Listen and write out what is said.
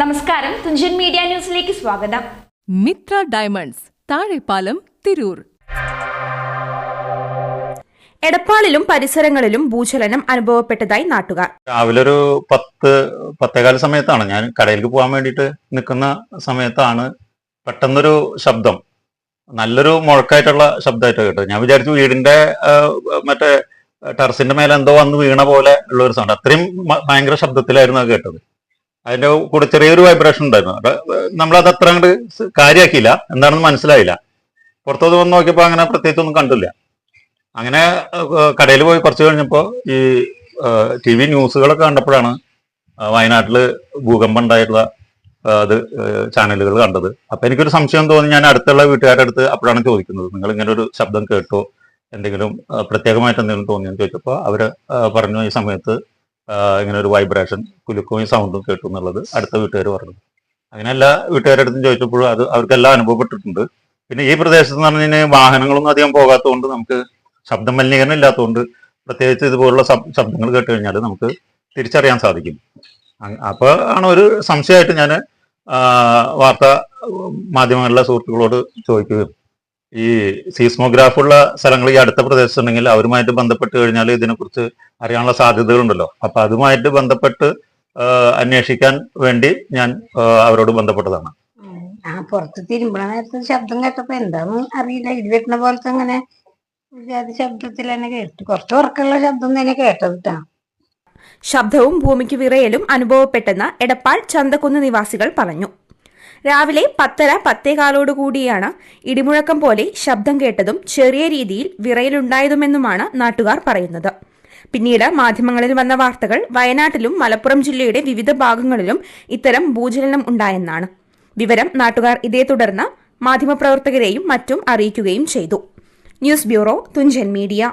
നമസ്കാരം. തുഞ്ചൻ മീഡിയ ന്യൂസിലേക്ക് സ്വാഗതം. മിത്ര ഡയമണ്ട്സ് താഴെപ്പാലം തിരൂർ. എടപ്പാളിലും പരിസരങ്ങളിലും ഭൂചലനം അനുഭവപ്പെട്ടതായി നാട്ടുകാർ. രാവിലെ ഒരു പത്ത് പത്തേകാല സമയത്താണ് ഞാൻ കടയിലേക്ക് പോകാൻ വേണ്ടിയിട്ട് നിൽക്കുന്ന സമയത്താണ് പെട്ടെന്നൊരു ശബ്ദം. നല്ലൊരു മുഴക്കായിട്ടുള്ള ശബ്ദമായിട്ട് കേട്ടത്. ഞാൻ വിചാരിച്ചു വീടിന്റെ മറ്റേ ടെറസിന്റെ മേലെ എന്തോ വന്ന് വീണ പോലെ ഉള്ള ഒരു സൗണ്ട് അത്രയും ഭയങ്കര ശബ്ദത്തിലായിരുന്നു അത് കേട്ടത്. അതിന്റെ കൂടെ ചെറിയൊരു വൈബ്രേഷൻ ഉണ്ടായിരുന്നു. നമ്മളത് അത്ര അങ്ങോട്ട് കാര്യമാക്കിയില്ല എന്താണെന്ന് മനസ്സിലായില്ല. പുറത്തോട്ട് വന്ന് നോക്കിയപ്പോൾ അങ്ങനെ പ്രത്യേകിച്ച് ഒന്നും കണ്ടില്ല. അങ്ങനെ കടയിൽ പോയി കുറച്ച് കഴിഞ്ഞപ്പോൾ ഈ ടി വി ന്യൂസുകളൊക്കെ കണ്ടപ്പോഴാണ് വയനാട്ടിൽ ഭൂകമ്പം ഉണ്ടായിട്ടുള്ള അത് ചാനലുകൾ കണ്ടത്. അപ്പൊ എനിക്കൊരു സംശയം തോന്നി ഞാൻ അടുത്തുള്ള വീട്ടുകാരുടെ അടുത്ത് അപ്പോഴാണ് ചോദിക്കുന്നത്. നിങ്ങൾ ഇങ്ങനെ ഒരു ശബ്ദം കേട്ടോ? എന്തെങ്കിലും പ്രത്യേകമായിട്ട് എന്തെങ്കിലും തോന്നിയെന്ന് ചോദിച്ചപ്പോൾ അവർ പറഞ്ഞു ഈ സമയത്ത് ഇങ്ങനെ ഒരു വൈബ്രേഷൻ കുലുക്കവും സൗണ്ടും കേട്ടു എന്നുള്ളത് അടുത്ത വീട്ടുകാർ പറഞ്ഞു. അങ്ങനെ എല്ലാ വീട്ടുകാരുടെ അടുത്തും ചോദിച്ചപ്പോഴും അത് അവർക്കെല്ലാം അനുഭവപ്പെട്ടിട്ടുണ്ട്. പിന്നെ ഈ പ്രദേശത്ത് എന്ന് പറഞ്ഞു കഴിഞ്ഞാൽ വാഹനങ്ങളൊന്നും അധികം പോകാത്തതുകൊണ്ട് നമുക്ക് ശബ്ദ മലിനീകരണം ഇല്ലാത്തതുകൊണ്ട് പ്രത്യേകിച്ച് ഇതുപോലുള്ള ശബ്ദങ്ങൾ കേട്ട് കഴിഞ്ഞാൽ നമുക്ക് തിരിച്ചറിയാൻ സാധിക്കും. അപ്പോൾ ആണ് ഒരു സംശയമായിട്ട് ഞാൻ വാർത്താ മാധ്യമങ്ങളിലെ സുഹൃത്തുക്കളോട് ചോദിക്കുകയും ഈ സീസ്മോഗ്രാഫുള്ള സ്ഥലങ്ങൾ ഈ അടുത്ത പ്രദേശത്തുണ്ടെങ്കിൽ അവരുമായിട്ട് ബന്ധപ്പെട്ട് കഴിഞ്ഞാൽ ഇതിനെക്കുറിച്ച് അറിയാനുള്ള സാധ്യതകളുണ്ടല്ലോ. അപ്പൊ അതുമായിട്ട് ബന്ധപ്പെട്ട് അന്വേഷിക്കാൻ വേണ്ടി ഞാൻ അവരോട് ബന്ധപ്പെട്ടതാണ്. ആ പുറത്ത് തിരുമ്പണ നേരത്തെ ശബ്ദം കേട്ടപ്പോ എന്താന്ന് അറിയില്ല. ഇടി വെട്ടണ പോലത്തെ അങ്ങനെ ജാതി ശബ്ദത്തിൽ തന്നെ കേട്ടു. കുറച്ച് ഉറക്കമുള്ള ശബ്ദം തന്നെ കേട്ടത് ശബ്ദവും ഭൂമിക്ക് വിറയലും അനുഭവപ്പെട്ടെന്ന് എടപ്പാൾ ചന്തക്കുന്ന് നിവാസികൾ പറഞ്ഞു. രാവിലെ പത്തര പത്തേകാലോടുകൂടിയാണ് ഇടിമുഴക്കം പോലെ ശബ്ദം കേട്ടതും ചെറിയ രീതിയിൽ വിറയലുണ്ടായതുമെന്നുമാണ് നാട്ടുകാർ പറയുന്നത്. പിന്നീട് മാധ്യമങ്ങളിൽ വന്ന വാർത്തകൾ വയനാട്ടിലും മലപ്പുറം ജില്ലയുടെ വിവിധ ഭാഗങ്ങളിലും ഇത്തരം ഭൂചലനം ഉണ്ടായെന്നാണ്. വിവരം നാട്ടുകാർ ഇതേ തുടർന്ന് മാധ്യമപ്രവർത്തകരെയും മറ്റും അറിയിക്കുകയും ചെയ്തു. News bureau Thunchan media.